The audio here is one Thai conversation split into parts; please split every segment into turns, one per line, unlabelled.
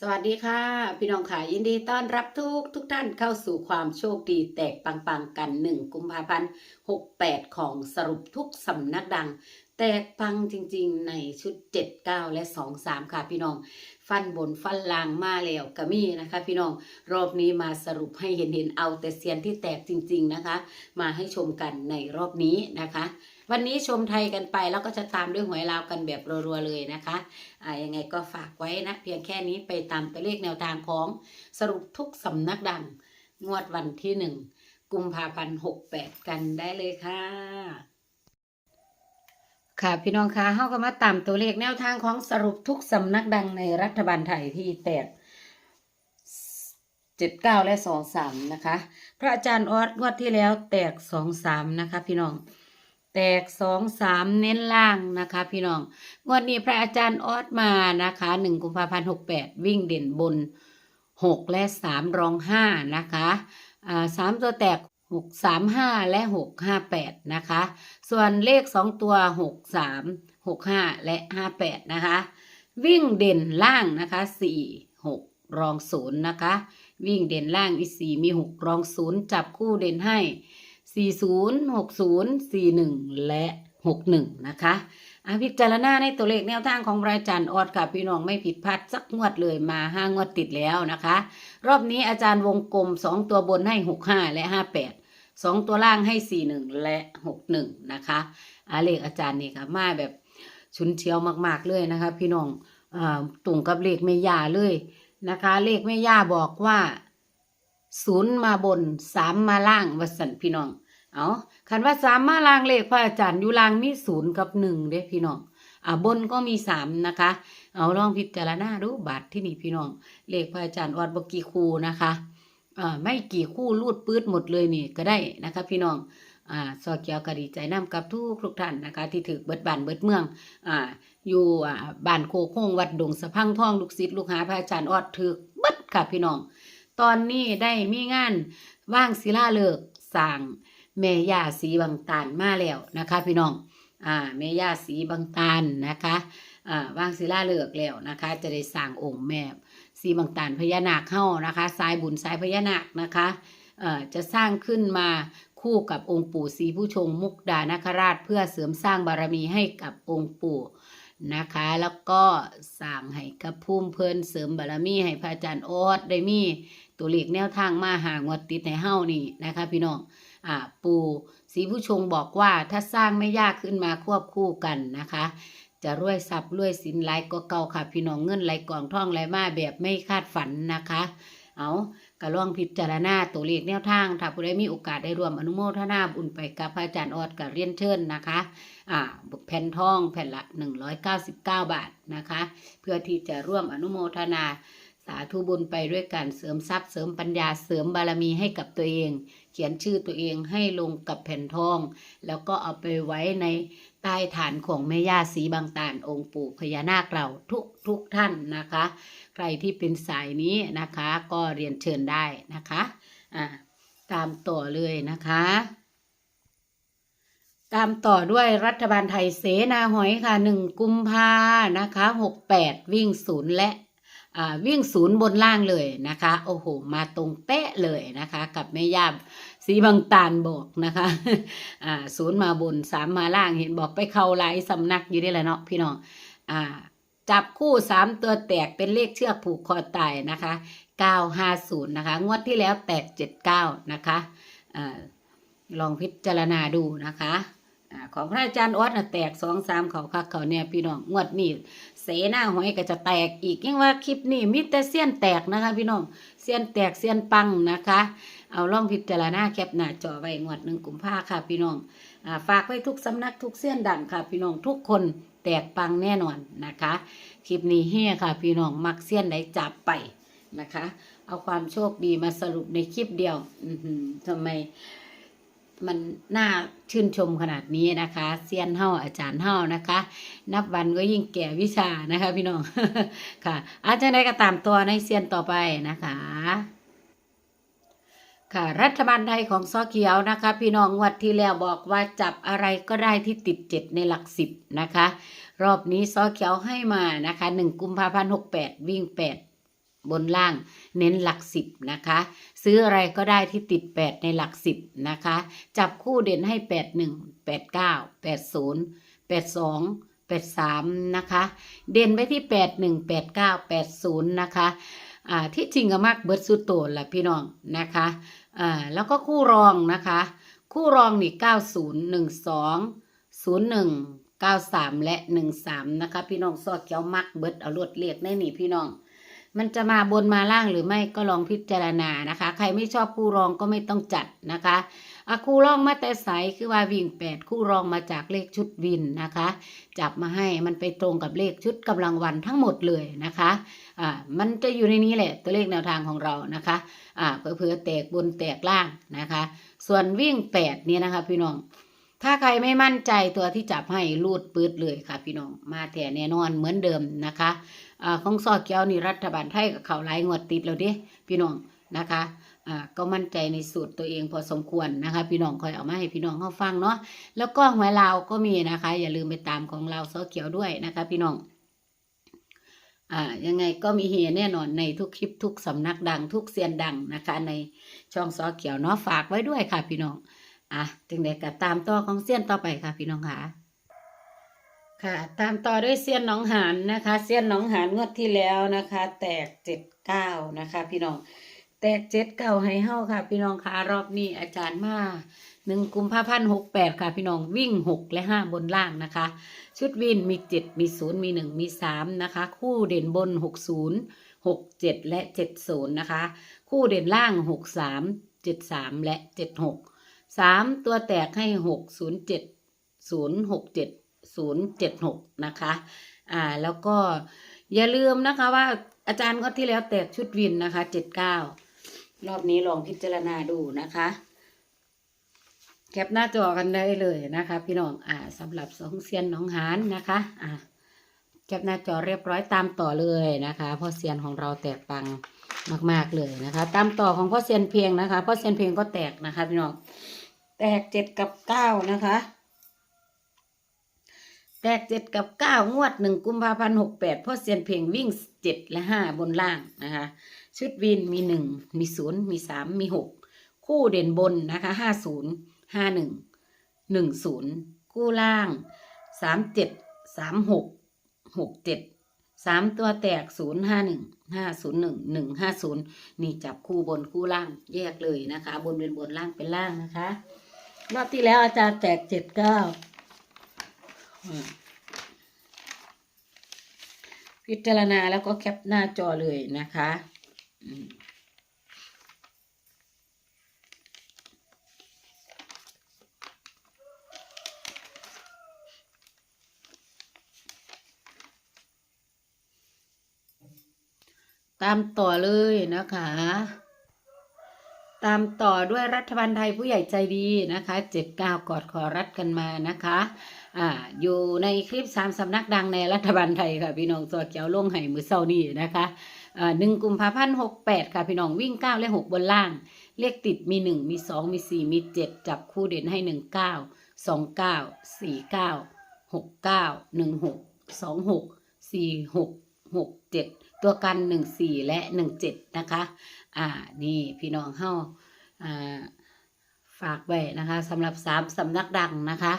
สวัสดีค่ะ พี่น้องค่ะยินดีต้อนรับทุกทุกท่านเข้าสู่ความโชคดีแตกปังๆกัน 1 กุมภาพันธ์ 68 ของสรุปทุกสำนักดัง แตกปังจริงๆ ในชุด 7 9 และ 2 3 ค่ะพี่น้อง ฟันบนฟันล่างมาแล้วกะมี่นะคะ พี่น้องรอบนี้มาสรุปให้เห็นเห็นๆเอาแต่เซียนที่แตกจริง ๆนะคะ มาให้ชมกันในรอบนี้นะคะ วันนี้ชมไทยกันไปแล้วก็จะตามด้วยหวยลาวกันแบบรัวๆเลยนะคะอ่ายังไงก็ฝากไว้นะ เพียงแค่นี้ไปตามตัวเลขแนวทางของสรุปทุกสำนักดัง งวดวันที่หนึ่งกุมภาพันธ์หกแปดกันได้เลยค่ะค่ะพี่น้องคะเข้าก็มาตามตัวเลขแนวทางของสรุปทุกสำนักดังในรัฐบาลไทยที่แตกเจ็ดเก้าและสองสามนะคะ พระอาจารย์ออสงวดที่แล้วแตกสองสามนะคะ พี่น้อง แตกสองสามเน้นล่างนะคะ พี่น้อง งวดนี้พระอาจารย์ออสมานะคะหนึ่งกุมภาพันธ์หกแปดวิ่งเด่นบนหกและสามรองห้านะคะอ่าสามตัวแตกหกสามห้าและหกห้าแปดนะคะ ส่วนเลขสองตัวหกสามหกห้าและห้าแปดนะคะ วิ่งเด่นล่างนะคะสี่หกรองศูนย์นะคะ วิ่งเด่นล่างอีสี่มีหกรองศูนย์จับคู่เด่นให้ 40 60 41 และ 61 นะคะอาพิจารณาในตัวเลขแนวทางของรายจารย์ออดค่ะ พี่น้องไม่ผิดพลาดสักงวดเลยมาห้างวดติดแล้วนะคะ รอบนี้อาจารย์วงกลม 2 ตัวบนให้ 65 และ 58 2 ตัวล่างให้ 41 และ 61 นะคะอาเลขอาจารย์นี่ค่ะมาแบบชุนเชียวมาก ๆ เลยนะคะ พี่น้องอ่าตรงกับเลขแม่ยาเลยนะคะ เลขแม่ยาบอกว่าศูนย์มาบนสามมาล่างวัสันพี่น้อง เอาคันว่าสามมาล่างเลขพระอาจารย์อยู่ล่างมีศูนย์กับหนึ่งเด้พี่น้องอ่าบนก็มีสามนะคะ เอาลองพิจารณาดูบาทที่นี่พี่น้อง เลขพระอาจารย์ออดบกี่คู่นะคะอ่าไม่กี่คู่รูดปื้ดหมดเลยนี่ก็ได้นะคะ พี่น้องอ่าซอเกียวก็ดีใจนํกับทุกทุกท่านนะคะ ที่ถือเบิดบานเบิดเมืองอ่าอยู่อ่าบ้านโคโค้งวัดดงสะพังทองลูกศิษย์ลูกหาพระอาจารย์ออดถือเบิดค่ะพี่น้อง ตอนนี้ได้มีงานว่างศิลาเลิกสร้าง แม่ย่าสีบางตาลมาแล้วนะคะ พี่น้องอ่าแม่ย่าสีบางตาลนะคะอ่าวางศิลาเลิกแล้วนะคะ จะได้สร้างองค์แม่สีบางตาลพญานาคเข้านะคะสายบุญสายพญานาคนะคะเอ่อจะสร้างขึ้นมาคู่กับองค์ปู่ศรีผู้ชงมุกดานคราชเพื่อเสริมสร้างบารมีให้กับองค์ปู่นะคะ แล้วก็สร้างให้กับภูมิเพิ่นเสริมบารมีให้พระอาจารย์โออดได้มีตัวเลขแนวทางมาหางวดติดในเฮ้านี่นะคะ พี่น้อง ปู่ศรีผู้ชงบอกว่าถ้าสร้างไม่ยากขึ้นมาควบคู่กันนะคะ จะรวยทรัพย์รวยสินไหลก็เก่าค่ะ พี่น้องเงินไหลกองท่องไหลมาแบบไม่คาดฝันนะคะ เอาก็ลองพิจารณาตัวเลขแนวทาง ถ้าผู้ใดมีโอกาสได้รวมอนุโมทนาบุญไปกับพระอาจารย์ออดกับเรียนเชิญนะคะ อ่าแผ่นทองแผ่นละ 199 บาทนะคะ เพื่อที่จะร่วมอนุโมทนาสาธุบุญไปด้วยกันเสริมทรัพย์เสริมปัญญาเสริมบารมีให้กับตัวเอง เขียนชื่อตัวเองให้ลงกับแผ่นทอง แล้วก็เอาไปไว้ในใต้ฐานของแม่ย่าสีบางตาลองค์ปู่พญานาคเราทุกทุกท่านนะคะ ใครที่เป็นสายนี้นะคะ ก็เรียนเชิญได้นะคะอ่าตามต่อเลยนะคะตามต่อด้วยรัฐบาลไทยเสนาหอยค่ะหนึ่งกุมภานะคะหกแปดวิ่งศูนย์และ วิ่งศูนย์บนล่างเลยนะคะ โอ้โห มาตรงเป๊ะเลยนะคะ กับแม่ย่าสีบางตาลบอกนะคะอ่าศูนย์มาบนสามมาล่างเห็นบอกไปเข้าหลายสำนักอยู่ได้แหละเนาะพี่น้องอ่าจับคู่สามตัวแตกเป็นเลขเชือกผูกคอตายนะคะเก้าห้าศูนย์นะคะ งวดที่แล้วแตกเจ็ดเก้านะคะอ่าลองพิจารณาดูนะคะ ของพระอาจารย์ออสน่ะแตกสองสามเขาคักเขาเนี่ยพี่น้องงวดนี้เสหน้าหอยก็จะแตกอีกยังว่าคลิปนี้มิแต่เสี้ยนแตกนะคะ พี่น้องเสี้ยนแตกเสี้ยนปังนะคะ เอาล่องพิจารณาแคปหน้าจอไว้งวดหนึ่งกุมภาค่ะ พี่น้องฝากไว้ทุกสำนักทุกเสี้ยนดังค่ะ พี่น้องทุกคนแตกปังแน่นอนนะคะ คลิปนี้เฮียค่ะ พี่น้องมักเสี้ยนไหนจับไปนะคะ เอาความโชคดีมาสรุปในคลิปเดียว อืทำไม มันน่าชื่นชมขนาดนี้นะคะเซียนเฮาอาจารย์เฮานะคะ นับวันก็ยิ่งแก่วิชานะคะ พี่น้องค่ะ อาจารย์ได้ก็ตามตัวในเซียนต่อไปนะคะ ค่ะรัฐบาลไทยของซอเขียวนะคะ พี่น้องวัดที่แล้วบอกว่าจับอะไรก็ได้ที่ติดเจ็ดในหลักสิบนะคะ รอบนี้ซอเขียวให้มานะคะหนึ่งกุมภาพันธ์หกแปดวิ่งแปด บนล่างเน้นหลักสิบนะคะ ซื้ออะไรก็ได้ที่ติด 8 ในหลักสิบนะคะ จับคู่เด่นให้ 8 1 8 9 8 0 8 2 8 3 นะคะ เด่นไปที่ 8 1 8 9 8 0 นะคะอ่าที่จริงก็มากเบิร์ดสุดโตนแหละพี่น้องนะคะอ่าแล้วก็คู่รองนะคะ คู่รองนี่ 90 12 01 93 และ 13 นะคะ พี่น้องซอกเจ้ามักเบิดเอารวดเรียกได้นี่พี่น้อง มันจะมาบนมาล่างหรือไม่ก็ลองพิจารณานะคะ ใครไม่ชอบคู่รองก็ไม่ต้องจัดนะคะอะคู่รองมาแต่ใสคือว่าวิ่งแปดคู่รองมาจากเลขชุดวินนะคะ จับมาให้มันไปตรงกับเลขชุดกำลังวันทั้งหมดเลยนะคะอ่ามันจะอยู่ในนี้แหละตัวเลขแนวทางของเรานะคะอ่าเผื่อแตกบนแตกล่างนะคะ ส่วนวิ่งแปดเนี่ยนะคะพี่น้องถ้าใครไม่มั่นใจตัวที่จับให้รูดปืดเลยค่ะพี่น้องมาแถแน่นอนเหมือนเดิมนะคะ อ่าของซอเกียวนี่รัฐบาลไทยกับเขาไล่งวดติดแล้วเดิพี่น้องนะคะอ่าก็มั่นใจในสูตรตัวเองพอสมควรนะคะ พี่น้องคอยเอามาให้พี่น้องเขาฟังเนาะแล้วก็หวยลาวก็มีนะคะ อย่าลืมไปตามของเราซอเกียวด้วยนะคะ พี่น้องอ่ายังไงก็มีเฮแน่นอนในทุกคลิปทุกสำนักดังทุกเซียนดังนะคะ ในช่องซอเขียวเนาะฝากไว้ด้วยค่ะพี่น้องอะจึงได้ก็ตามต่อของเซียนต่อไปค่ะพี่น้องค่ะ ค่ะตามต่อด้วยเซียนน้องหานนะคะเซียนน้องหานงวดที่แล้วนะคะ แตกเจ็ดเก้านะคะ พี่น้องแตกเจ็ดเก้าให้เฮาค่ะ พี่น้องค่ะรอบนี้อาจารย์มาหนึ่งกุมภาพันธ์หกแปดค่ะ พี่น้องวิ่งหกและห้าบนล่างนะคะ ชุดวินมีเจ็ดมีศูนย์มีหนึ่งมีสามนะคะ คู่เด่นบนหกศูนย์หกเจ็ดและเจ็ดศูนย์นะคะ คู่เด่นล่างหกสามเจ็ดสามและเจ็ดหกสามตัวแตกให้หกศูนย์เจ็ดศูนย์หกเจ็ด ศูนย์เจ็ดหกนะคะ อ่า แล้วก็อย่าลืมนะคะว่าอาจารย์ก็ที่แล้วแตกชุดวินนะคะเจ็ดเก้ารอบนี้ลองพิจารณาดูนะคะ แคปหน้าจอกันได้เลยนะคะ พี่น้อง อ่าสำหรับสองเซียนน้องหานนะคะ อ่าแคปหน้าจอเรียบร้อยตามต่อเลยนะคะพราะเซียนของเราแตกปังมาก ๆ เลยนะคะ ตามต่อของพ่อเซียนเพียงนะคะพ่อเซียนเพียงก็แตกนะคะพี่น้องแตกเจ็ดกับเก้านะคะ แตกเจ็ดกับเก้างวดหนึ่งกุมภาพันธ์หกแปดพ่อเซียนเพียงวิ่งเจ็ดและห้าบนล่างนะคะชุดวินมีหนึ่งมีศูนย์มีสามมีหกคู่เด่นบนนะคะห้าศูนย์ห้าหนึ่งหนึ่งศูนย์คู่ล่างสามเจ็ดสามหกหกเจ็ดสามตัวแตกศูนย์ห้าหนึ่งห้าศูนย์หนึ่งหนึ่งห้าศูนย์นี่จับคู่บนคู่ล่างแยกเลยนะคะ บนเป็นบนล่างเป็นล่างนะคะรอบที่แล้วอาจารย์แตกเจ็ดเก้า พิจารณาแล้วก็แคปหน้าจอเลยนะคะตามต่อเลยนะคะ ตามต่อด้วยรัฐบาลไทยผู้ใหญ่ใจดีนะคะเจ็ดก้าวกอดคอรัดกันมานะคะ อ่า อยู่ในคลิปสามสำนักดังในรัฐบาลไทยค่ะ พี่น้องตัวเกียวลงไห้มือเศร้านี่นะคะอ่าหนึ่งกุมภาพันธ์หกแปดค่ะ พี่น้องวิ่งเก้าและหกบนล่าง เลขติดมีหนึ่งมีสองมีสี่มีเจ็ดจับคู่เด่นให้หนึ่งเก้าสองเก้าสี่เก้าหกเก้าหนึ่งหกสองหกสี่หกหกเจ็ดตัวกันหนึ่งสี่และหนึ่งเจ็ดนะคะ อ่า นี่พี่น้องเฮาอ่า ฝากไว้นะคะสำหรับสามสำนักดังนะคะ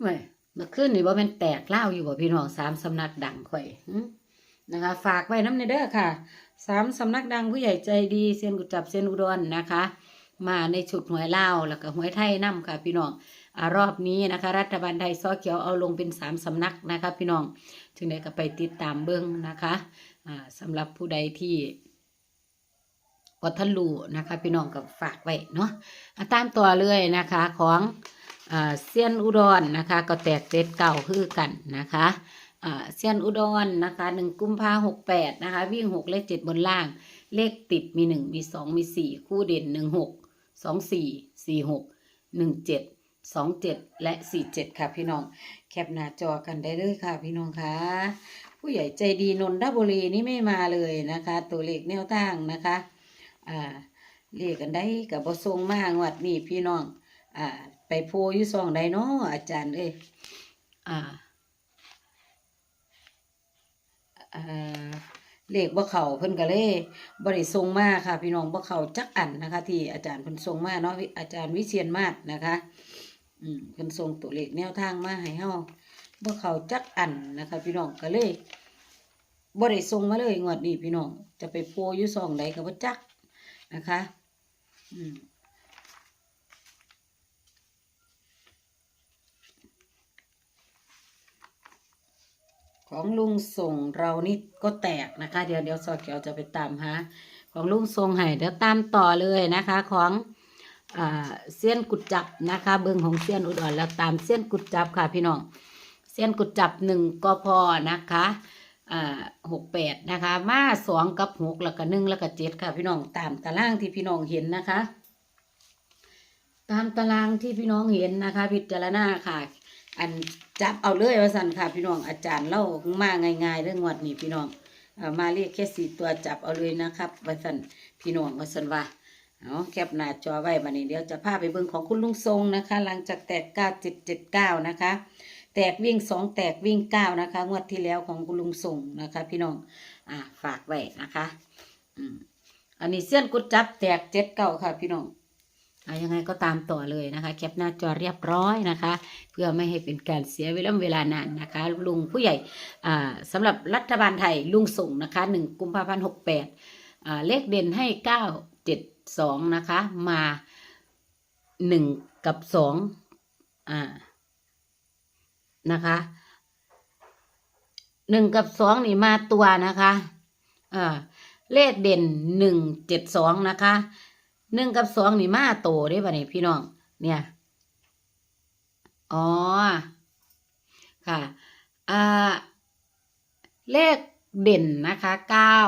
เว้ยเมื่อคืนนี่ว่ามันแตกเล่าอยู่บ่พี่น้องสามสำนักดังข่อยนะคะ ฝากไว้น้ำในเด้อค่ะสามสำนักดังผู้ใหญ่ใจดีเซียนกุจับเซียนอุดรนะคะ มาในชุดหวยเล่าแล้วก็หวยไทยนํค่ะ พี่น้องอรอบนี้นะคะ รัฐบาลไทยซอเขียวเอาลงเป็นสามสำนักนะคะ พี่น้องถึงได้ก็ไปติดตามเบิ้องนะคะอ่าสำหรับผู้ใดที่วัทลูนะคะ พี่น้องกับฝากไว้เนาะตามตัวเลยนะคะของ เซียนอุดรนะคะก็แตกเจ็ดเก่าคือกันนะคะเซียนอุดรนะคะหนึ่งกุมภาหกแปดนะคะวิ่งหกเลขเจ็ดบนล่าง เลขติดมีหนึ่งมีสองมีสี่คู่เด่นหนึ่งหกสองสี่สี่หกหนึ่งเจ็ดสองเจ็ดและสี่เจ็ดค่ะพี่น้อง แคปหน้าจอกันได้เลยค่ะพี่น้องคะผู้ใหญ่ใจดีนนทบุรีนี่ไม่มาเลยนะคะ ตัวเลขแนวทางนะคะอ่าเรียกกันได้กับบทรงมางวัดนี่พี่น้องอ่า ไปโพอยู่ซองใดเนาะอาจารย์เอ้ยอ่าอ่าเลขบ่เข้าเพิ่นก็เลยบ่ได้ส่งมาค่ะ พี่น้องบ่เข้าจักอันนะคะ ที่อาจารย์เพิ่นส่งมาเนาะอาจารย์วิเชียนมาศนะคะ อืมเพิ่นส่งตัวเลขแนวทางมาให้เฮาบ่เข้าจักอันนะคะ พี่น้องก็เลยบ่ได้ส่งมาเลยงวดนี้พี่น้องจะไปโปรอยู่ซองใดก็บ่จักนะคะ อืม ของลุงส่งเรานี่ก็แตกนะคะ เดี๋ยวเดี๋ยวซอเกียวจะไปตามหาของลุงทรงให้เดี๋ยวตามต่อเลยนะคะของเส้นกุดจับนะคะ เบิงของเส้นอุดรแล้วตามเส้นกุดจับค่ะพี่น้องเส้นกุดจับหนึ่งก็พอนะคะอ่าหกแปดนะคะ มาสองกับหกแล้วก็หนึ่งแล้วก็เจ็ดค่ะพี่น้องตามตารางที่พี่น้องเห็นนะคะ ตามตารางที่พี่น้องเห็นนะคะ พิจารณาค่ะ อัน จับเอาเลยว่าสันค่ะพี่น้องอาจารย์เล่ามาง่ายๆเรื่องงวดนี้พี่น้องมาเรียกแค่สี่ตัวจับเอาเลยนะครับว่าสันพี่น้องว่าสันว่าเอาแคปหน้าจอไว้บันี้เดี๋ยวจะพาไปเบิ่งของคุณลุงทรงนะคะ หลังจากแตกเก้าเจ็ดเจ็ดเก้านะคะ แตกวิ่งสองแตกวิ่งเก้านะคะ งวดที่แล้วของคุณลุงทรงนะคะ พี่น้องอ่าฝากไว้นะคะ อืมอันนี้เส้นกุดจับแตกเจ็ดเก้าค่ะ พี่น้อง อ่ายังไงก็ตามต่อเลยนะคะ แคปหน้าจอเรียบร้อยนะคะ เพื่อไม่ให้เป็นการเสียเวลาเวลานานนะคะ ลุงผู้ใหญ่อ่าสำหรับรัฐบาลไทยลุงส่งนะคะหนึ่งกุมภาพันธ์หกแปดเลขเด่นให้เก้าเจ็ดสองนะคะมาหนึ่งกับสองอ่านะคะหนึ่งกับสองนี่มาตัวนะคะอ่าเลขเด่นหนึ่งเจ็ดสองนะคะ หนึ่งกับสองนี่มาโตได้ป่ะเนี่ยพี่น้อง เนี่ย อ๋อ ค่ะ อ่า เลขเด่นนะคะเก้า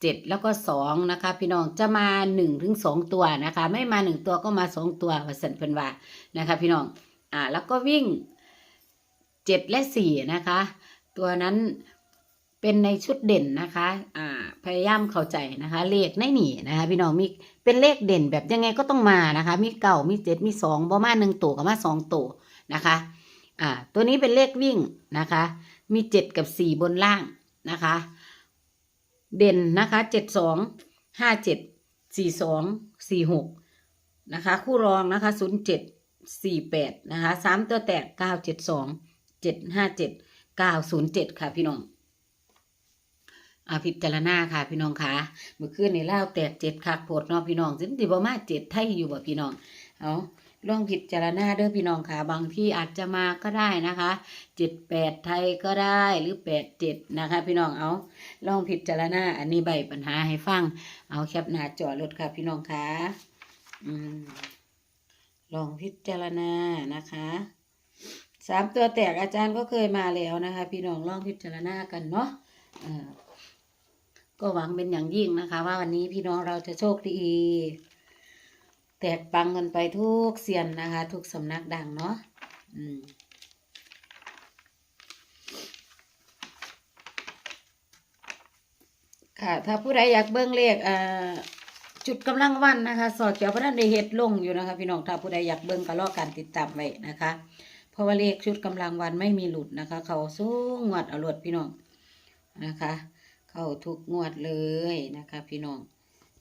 เจ็ดแล้วก็สองนะคะ พี่น้องจะมาหนึ่งถึงสองตัวนะคะ ไม่มาหนึ่งตัวก็มาสองตัวว่าสันเพิ่นว่านะคะ พี่น้อง อ่า แล้วก็วิ่งเจ็ดและสี่นะคะ ตัวนั้นเป็นในชุดเด่นนะคะ อ่า พยายามเข้าใจนะคะ เลขในนี่นะคะ พี่น้องมี เป็นเลขเด่นแบบยังไงก็ต้องมานะคะ มีเก่ามีเจ็ดมีสองบ่มาหนึ่งตัวก็มาสองตัวนะคะ อ่า ตัวนี้เป็นเลขวิ่งนะคะ มีเจ็ดกับสี่บนล่างนะคะ เด่นนะคะเจ็ดสองห้าเจ็ดสี่สองสี่หกนะคะ คู่รองนะคะศูนย์เจ็ดสี่แปดนะคะสามตัวแตกเก้าเจ็ดสองเจ็ดห้าเจ็ดเก้าศูนย์เจ็ดค่ะพี่น้อง อาพิจารณาค่ะพี่น้องค่ะเมื่อคืนในเล่าแตกเจ็ดคักโพดเนาะพี่น้องสินติบมาเจ็ดไทยอยู่บ่พี่น้องเอาลองพิจารณาเด้อพี่น้องค่ะ บางที่อาจจะมาก็ได้นะคะเจ็ดแปดไทยก็ได้หรือแปดเจ็ดนะคะ พี่น้องเอาลองพิจารณาอันนี้ใบปัญหาให้ฟัง เอาแคปหน้าจอรถค่ะ พี่น้องค่ะอืมลองพิจารณานะคะสามตัวแตกอาจารย์ก็เคยมาแล้วนะคะ พี่น้องลองพิจารณากันเนาะ ก็หวังเป็นอย่างยิ่งนะคะ ว่าวันนี้พี่น้องเราจะโชคดี แตกปังกันไปทุกเซียนนะคะ ทุกสำนักดังเนาะอืมค่ะ ถ้าผู้ใดอยากเบิ้งเลขอ่าจุดกำลังวันนะคะ สอดเกี่ยวพระนันได้เฮ็ดลงอยู่นะคะ พี่น้องถ้าผู้ใดอยากเบิ้งก็รอการติดตามไว้นะคะ เพราะว่าเลขชุดกำลังวันไม่มีหลุดนะคะ เขาสู้งวดอรวดพี่น้องนะคะ เข้าทุกงวดเลยนะคะ พี่น้อง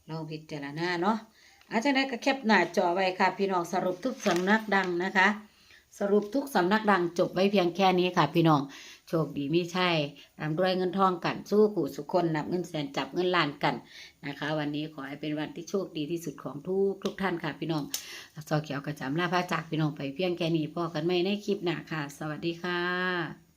ลองพิจารณาเนาะอาจารย์ได้ก็แคปหน้าจอไว้ค่ะ พี่น้องสรุปทุกสำนักดังนะคะ สรุปทุกสำนักดังจบไว้เพียงแค่นี้ค่ะ พี่น้องโชคดีไม่ใช่ร่ำรวยเงินทองกันสู้ขู่สุขคนนับเงินแสนจับเงินล้านกันนะคะ วันนี้ขอให้เป็นวันที่โชคดีที่สุดของทุกทุกท่านค่ะ พี่น้องซอเขียวกระจำลาพระจากพี่น้องไปเพียงแค่นี้พอกันไม่ในคลิปหน้าค่ะ สวัสดีค่ะ